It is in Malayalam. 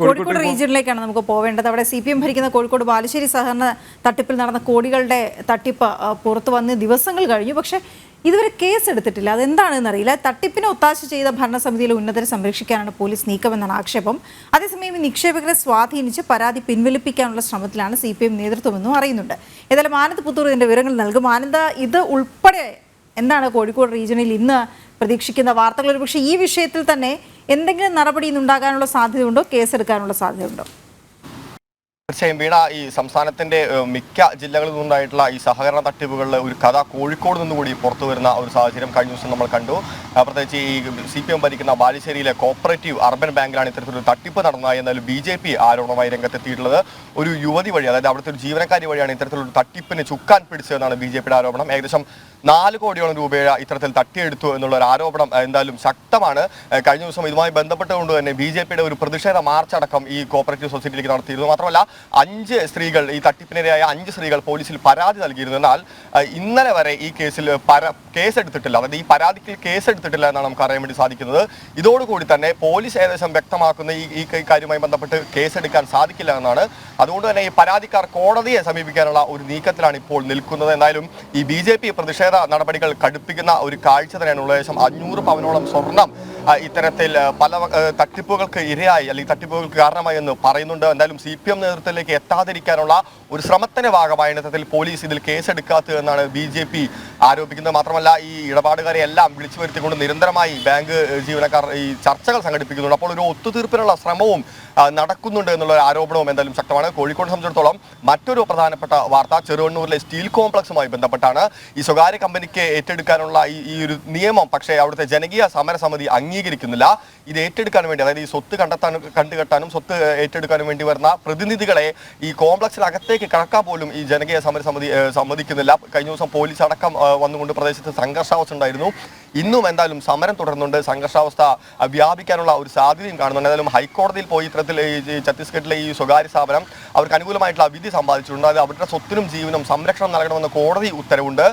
കോഴിക്കോട് റീജിയനിലേക്കാണ് നമുക്ക് പോവേണ്ടത്. അവിടെ സി പി എം ഭരിക്കുന്ന കോഴിക്കോട് ബാലുശ്ശേരി സഹകരണ തട്ടിപ്പിൽ നടന്ന കോടികളുടെ തട്ടിപ്പ് പുറത്തു വന്ന് ദിവസങ്ങൾ കഴിഞ്ഞു. പക്ഷേ ഇതുവരെ കേസ് എടുത്തിട്ടില്ല. അതെന്താണെന്ന് അറിയില്ല തട്ടിപ്പിനെ ഒത്താശ ചെയ്ത ഭരണസമിതിയിലെ ഉന്നതരെ സംരക്ഷിക്കാനാണ് പോലീസ് നീക്കമെന്നാണ് ആക്ഷേപം. അതേസമയം ഈ നിക്ഷേപകരെ സ്വാധീനിച്ച് പരാതി പിൻവലിപ്പിക്കാനുള്ള ശ്രമത്തിലാണ് സി പി എം നേതൃത്വമെന്നും അറിയുന്നുണ്ട്. ഏതായാലും ആനന്ദ് പുത്തൂർ ഇതിന്റെ വിവരങ്ങൾ നൽകും. ആനന്ദ ഇത് ഉൾപ്പെടെ എന്താണ് കോഴിക്കോട് റീജിയനിൽ ഇന്ന് പ്രതീക്ഷിക്കുന്ന വാർത്തകൾ? ഒരു പക്ഷേ ഈ വിഷയത്തിൽ തന്നെ എന്തെങ്കിലും നടപടി ഇന്ന് ഉണ്ടാകാനുള്ള സാധ്യതയുണ്ടോ? കേസെടുക്കാനുള്ള സാധ്യതയുണ്ടോ? തീർച്ചയായും വീണ ഈ സംസ്ഥാനത്തിന്റെ മിക്ക ജില്ലകളിൽ നിന്നുണ്ടായിട്ടുള്ള ഈ സഹകരണ തട്ടിപ്പുകളിൽ ഒരു കഥ കോഴിക്കോട് നിന്നുകൂടി പുറത്തു വരുന്ന ഒരു സാഹചര്യം കഴിഞ്ഞ ദിവസം നമ്മൾ കണ്ടു. പ്രത്യേകിച്ച് ഈ സി പി എം ഭരിക്കുന്ന ബാലുശ്ശേരിയിലെ കോപ്പറേറ്റീവ് അർബൻ ബാങ്കിലാണ് ഇത്തരത്തിലൊരു തട്ടിപ്പ് നടന്നതായി എന്നാലും ബി ജെ പി ആരോപണമായി രംഗത്തെത്തിയിട്ടുള്ളത്. ഒരു യുവതി വഴി അതായത് അവിടുത്തെ ഒരു ജീവനക്കാരി വഴിയാണ് ഇത്തരത്തിലൊരു തട്ടിപ്പിന് ചുക്കാൻ പിടിച്ചതെന്നാണ് ബി ജെ പിയുടെ ആരോപണം. ഏകദേശം നാല് കോടിയോളം രൂപയുടെ ഇത്തരത്തിൽ തട്ടിയെടുത്തു എന്നുള്ള ഒരു ആരോപണം എന്തായാലും ശക്തമാണ്. കഴിഞ്ഞ ദിവസം ഇതുമായി ബന്ധപ്പെട്ടുകൊണ്ട് തന്നെ ബി ജെ പിയുടെ ഒരു പ്രതിഷേധ മാർച്ച് അടക്കം ഈ കോപ്പറേറ്റീവ് സൊസൈറ്റിയിലേക്ക് നടത്തിയിരുന്നു. മാത്രമല്ല അഞ്ച് സ്ത്രീകൾ ഈ തട്ടിപ്പിനിരയായ അഞ്ച് സ്ത്രീകൾ പോലീസിൽ പരാതി നൽകിയിരുന്നു എന്നാൽ ഇന്നലെ വരെ ഈ കേസിൽ പര കേസെടുത്തിട്ടില്ല. അതായത് ഈ പരാതിക്ക് കേസെടുത്തിട്ടില്ല എന്നാണ് നമുക്ക് അറിയാൻ വേണ്ടി സാധിക്കുന്നത്. ഇതോടുകൂടി തന്നെ പോലീസ് ഏകദേശം വ്യക്തമാക്കുന്ന ഈ ഈ കാര്യവുമായി ബന്ധപ്പെട്ട് കേസെടുക്കാൻ സാധിക്കില്ല എന്നാണ്. അതുകൊണ്ട് തന്നെ ഈ പരാതിക്കാർ കോടതിയെ സമീപിക്കാനുള്ള ഒരു നീക്കത്തിലാണ് ഇപ്പോൾ നിൽക്കുന്നത്. എന്നാലും ഈ ബി ജെ പി പ്രതിഷേധ നടപടികൾ കടുപ്പിക്കുന്ന ഒരു കാഴ്ച തന്നെയാണ് ഉള്ളതേശം അഞ്ഞൂറ് പവനോളം സ്വർണം ഇത്തരത്തിൽ പല തട്ടിപ്പുകൾക്ക് ഇരയായി അല്ലെങ്കിൽ തട്ടിപ്പുകൾക്ക് കാരണമായി എന്ന് പറയുന്നുണ്ട്. എന്തായാലും സി പി എം നേതൃത്വത്തിലേക്ക് എത്താതിരിക്കാനുള്ള ഒരു ശ്രമത്തിന്റെ ഭാഗമായി ഇത്തരത്തിൽ പോലീസ് ഇതിൽ കേസെടുക്കാത്തത് എന്നാണ് ബി ജെ പി ആരോപിക്കുന്നത്. മാത്രമല്ല ഈ ഇടപാടുകാരെ എല്ലാം വിളിച്ചു വരുത്തിക്കൊണ്ട് നിരന്തരമായി ബാങ്ക് ജീവനക്കാർ ഈ ചർച്ചകൾ സംഘടിപ്പിക്കുന്നുണ്ട്. അപ്പോൾ ഒരു ഒത്തുതീർപ്പിനുള്ള ശ്രമവും നടക്കുന്നുണ്ട് എന്നുള്ള ആരോപണവും എന്തായാലും ശക്തമാണ്. കോഴിക്കോട് സംബന്ധിച്ചിടത്തോളം മറ്റൊരു പ്രധാനപ്പെട്ട വാർത്ത ചെറുവണ്ണൂരിലെ സ്റ്റീൽ കോംപ്ലക്സുമായി ബന്ധപ്പെട്ടാണ് ഈ സ്വകാര്യ കമ്പനിക്ക് ഏറ്റെടുക്കാനുള്ള ഈ ഒരു നിയമം. പക്ഷേ അവിടുത്തെ ജനകീയ സമരസമിതി അംഗീകരിക്കുന്നില്ല. ഇത് ഏറ്റെടുക്കാൻ വേണ്ടി അതായത് ഈ സ്വത്ത് കണ്ടെത്താനും കണ്ടുകെട്ടാനും സ്വത്ത് ഏറ്റെടുക്കാനും വേണ്ടി വരുന്ന പ്രതിനിധികളെ ഈ കോംപ്ലക്സിനകത്തേക്ക് കടക്കാൻ പോലും ഈ ജനകീയ സമരസമിതി സമ്മതിക്കുന്നില്ല. കഴിഞ്ഞ ദിവസം പോലീസ് അടക്കം വന്നുകൊണ്ട് പ്രദേശത്ത് സംഘർഷാവസ്ഥ ഉണ്ടായിരുന്നു. ഇന്നും എന്തായാലും സമരം തുടർന്നുണ്ട്. സംഘർഷാവസ്ഥ വ്യാപിക്കാനുള്ള ഒരു സാധ്യതയും കാണുന്നുണ്ട്. എന്തായാലും ഹൈക്കോടതിയിൽ പോയി ഇത്തരത്തിൽ ഈ ഛത്തീസ്ഗഡിലെ ഈ സ്വകാര്യ സ്ഥാപനം അവർക്ക് അനുകൂലമായിട്ടുള്ള വിധി സമ്പാദിച്ചിട്ടുണ്ട്. അത് അവരുടെ സ്വത്തിനും ജീവനും സംരക്ഷണം നൽകണമെന്ന് കോടതി ഉത്തരവുണ്ട്.